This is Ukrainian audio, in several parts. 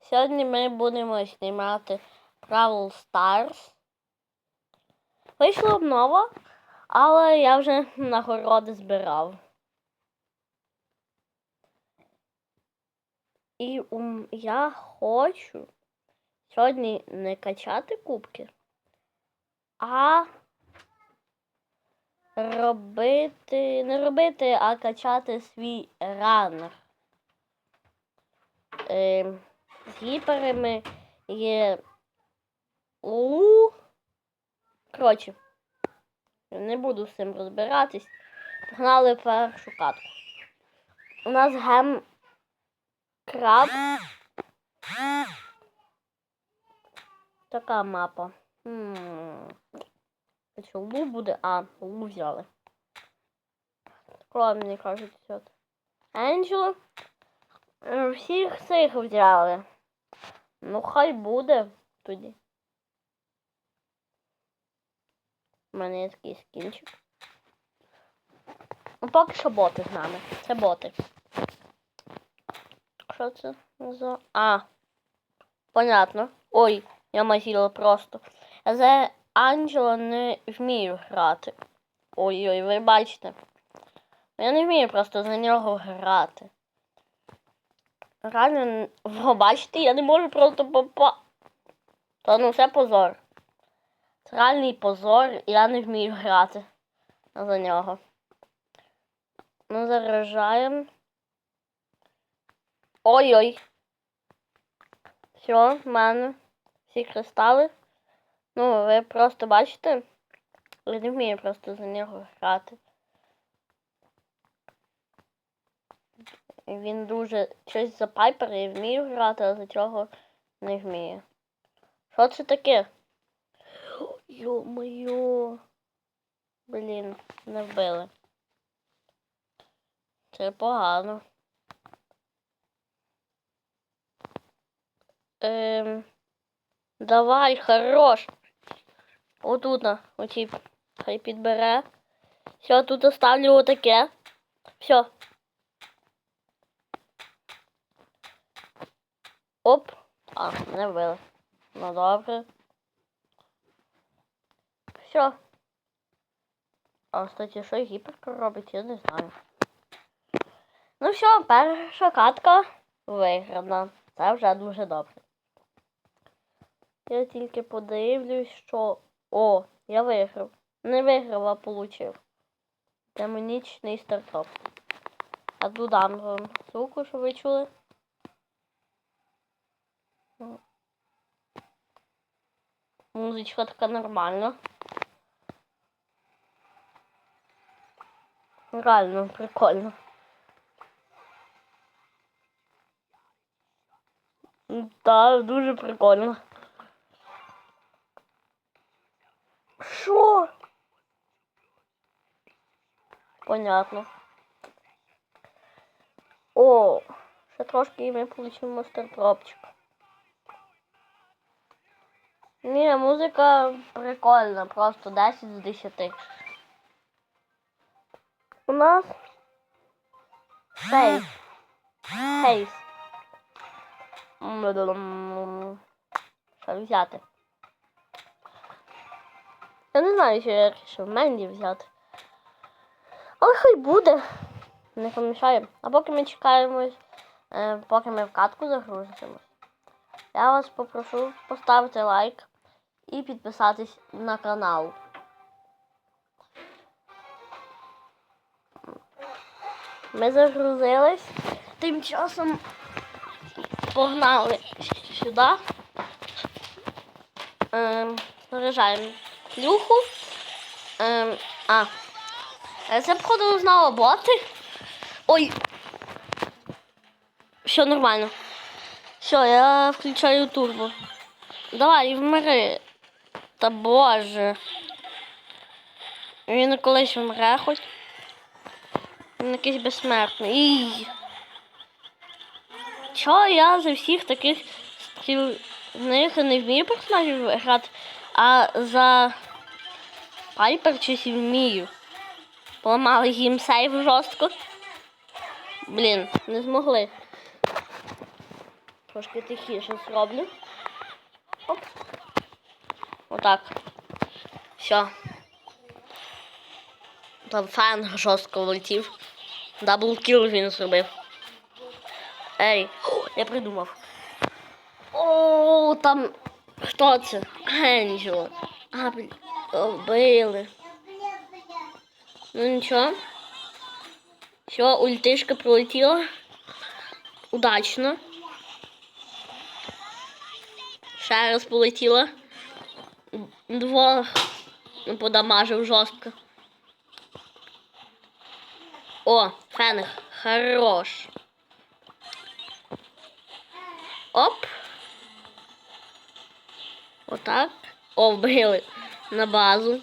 Сьогодні ми будемо знімати Brawl Stars. Вийшла обнова, але я вже нагороди збирав. І я хочу сьогодні не качати кубки, а робити, не робити, а качати свій ранер. Е, з гіперами є у. Коротше, не буду з цим розбиратись. Погнали першу катку. У нас гем краб. Така мапа. Що, лу буде? А, лу взяли. Кого мені кажуть, що? Енджело. Е, Всіх цих взяли. Ну, хай буде тоді. У мене є такий скінчик. Ну, поки що боти з нами. Це боти. Що це за. А. Понятно. Ой, я мазіла просто. Я за Анджело не вмію грати. Ой-ой, ви бачите. Я не вмію просто за нього грати. Реально, ви бачите, я не можу просто попа. Та ну це позор. Це реальний позор, я не вмію грати за нього. Ну, заряджаємо. Ой-ой. Все, в мене всі кристали. Ну, ви просто бачите? Я не вмію просто за нього грати. Він дуже щось за пайпер і вмію грати, а за цього не вміє. Що це таке? Йо-моє. Блін, не вбили. Це погано. Ем, давай, хорош. Отут, на, оці, хай підбере. Все, тут оставлю отаке. Все. Оп. А, не вбили. Ну добре. Все. А, кстати, що гіперка робить, я не знаю. Ну все, перша катка виграна. Це вже дуже добре. Я тільки подивлюсь, що. О, я виграв. Не виграв, а получив. Демонічний стартап. А додам вам звуку, що ви чули. Музичка така нормальна. Реально прикольно. Так, дуже прикольно. Що? Понятно. О, ще трошки і ми получимо стартропчик. Ні, музика прикольна, просто 10 з 10. У нас сейф. Сейф. Що взяти? Я не знаю, що я вирішив Менді взяти. Але хай буде. Не помішає. А поки ми чекаємо, е, поки ми в катку загрузимось, я вас попрошу поставити лайк і підписатись на канал. Ми загрузились. Тим часом погнали сюди. Ем, заряджаємо плюху. Ем, а. Це походу знову боти. Ой. Все нормально. Все, я включаю турбо. Давай, вмри. Та боже. Він колись вмре хоч. Він якийсь безсмертний. Ій. Чого я за всіх таких них не вмію персонажів грати, а за Пайпер щось вмію. Поламали їм сейв жорстко. Блін, не змогли. Трошки тихіше зроблю. Оп. Отак. Все. Там фан жорстко влетів. Даблкіл він зробив. О, я придумав. О, там. Хто це? Енджело. А, блін. Вбили. Ну нічого. Все, ультишка пролетіла. Удачно. Ще раз полетіла. Двох подамажив жорстко. О, фених. Хорош. Оп. Отак. О, вбили на базу.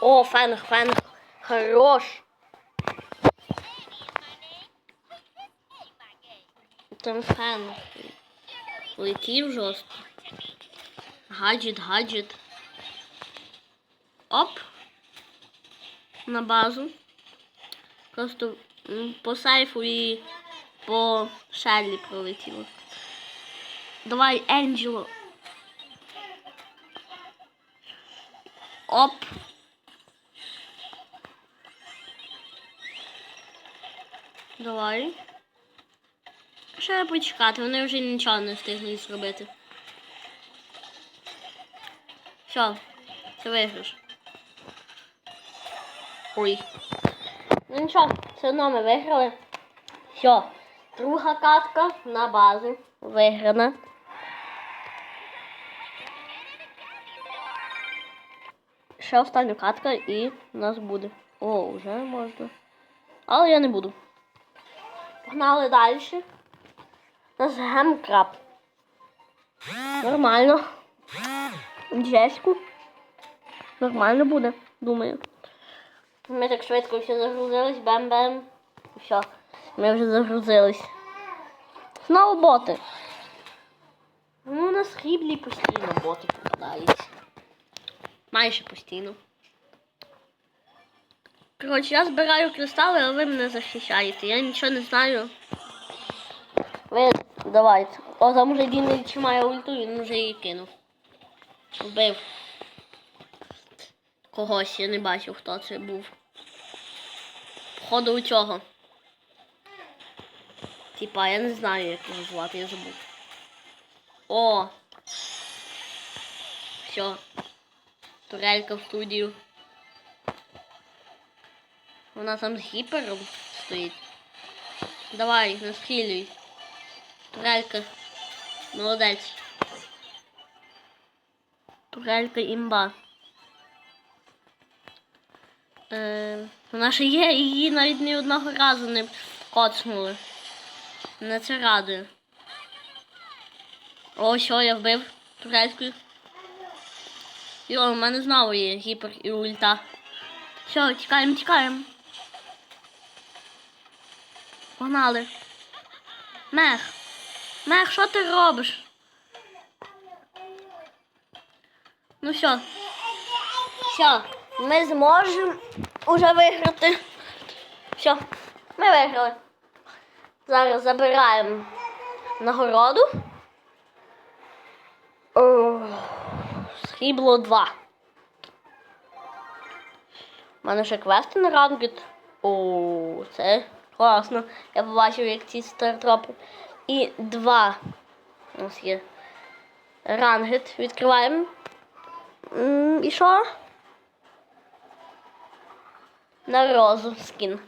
О, фених, фених. Хорош. Там фених. Летів жорстко. Гаджет, гаджет. Оп. На базу. Просто по сейфу і по шеллі пролетіло. Давай, Енджело. Оп. Давай. Ще почекати, вони вже нічого не встигли зробити. Все, ти виграш. Ой. Ну нічого, все одно ми виграли. Все. Друга катка на базу. Виграна. Ще остання катка і у нас буде. О, вже можна. Але я не буду. Погнали далі. У нас гемкраб. Нормально. Джеську. Нормально буде, думаю. Ми так швидко все загрузились, бем-бем. Все, ми вже загрузились. Знову боти. Ну, у нас хріблі постійно боти попадаються. Майже постійно. Коротше, я збираю кристали, але ви мене захищаєте. Я нічого не знаю. Ви давайте. О, там вже Дін чи має ульту, він вже її кинув. Вбив. Когось, я не бачив, хто це був. Походу у цього. Типа, я не знаю, як його звати, я забув. О! Все. Турелька в студію. Вона там з гіпером стоїть. Давай, настрілюй. Турелька. Молодець. Турелька імба. Е, вона ще є, її навіть ні одного разу не коцнули. Мене це радує. О, що я вбив турецькою. Йо, у мене знову є гіпер і ульта. Все, тікаємо, тікаємо. Погнали. Мех. Мех, що ти робиш? Ну все. Все, ми зможемо уже виграти. Все, ми виграли. Зараз забираємо нагороду. О, Срібло 2. У мене ще квести на рангет. О, це класно. Я побачив, як ці стартропи. І два. У нас є рангет. Відкриваємо. І що? На розу скін.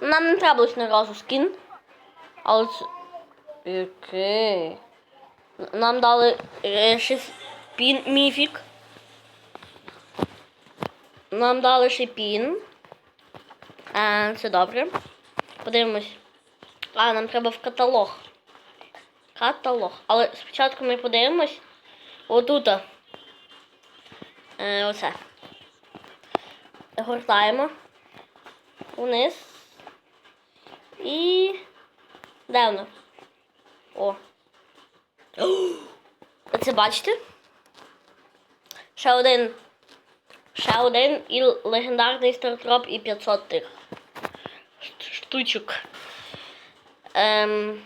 Нам не треба лише на розу скін. Але це. Який? Нам дали е, ще пін міфік. Нам дали ще пін. А, це добре. Подивимось. А, нам треба в каталог. Каталог. Але спочатку ми подивимось. Отут. Е, оце. Гортаємо. Вниз. І. Де воно? О. Оце бачите? Ще один. Ще один і легендарний стартроп і 500 тих штучок. Ем,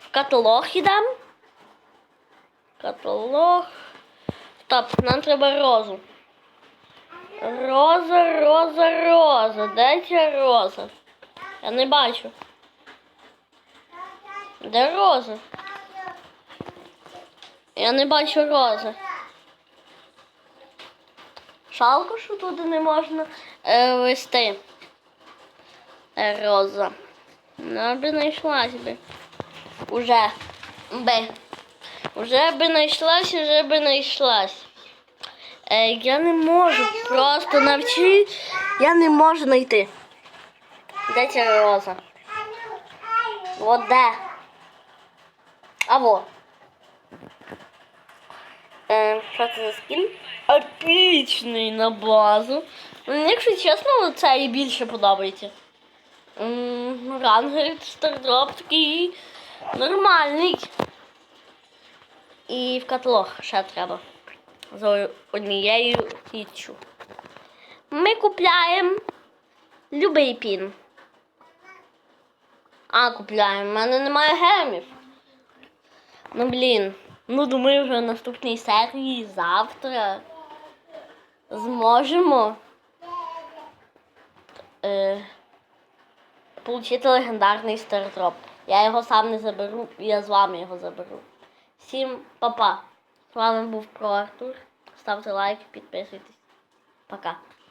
в каталог йдемо. Каталог. Стоп, нам треба розу. Роза, роза, роза. Де ця роза? Я не бачу. Де роза? Я не бачу рози. Шалко, що туди не можна е, вести. Е, роза. Вона би знайшлась би. Уже би. Уже би знайшлась, уже би знайшлась. Е, я не можу просто навчи. Я не можу знайти. Де ця роза? От де? А во. Е, що це за скін? Епічний на базу. Мені, якщо чесно, це і більше подобається. Рангер стардроп такий нормальний. І в каталог ще треба. За однією річчю. Ми купляємо любий пін. А, купляємо. У мене немає гемів. Ну блін. Ну думаю, вже в наступній серії завтра зможемо е, получити легендарний стартроп. Я його сам не заберу, я з вами його заберу. Всім па-па. З вами був Про Артур. Ставте лайк, підписуйтесь. Пока.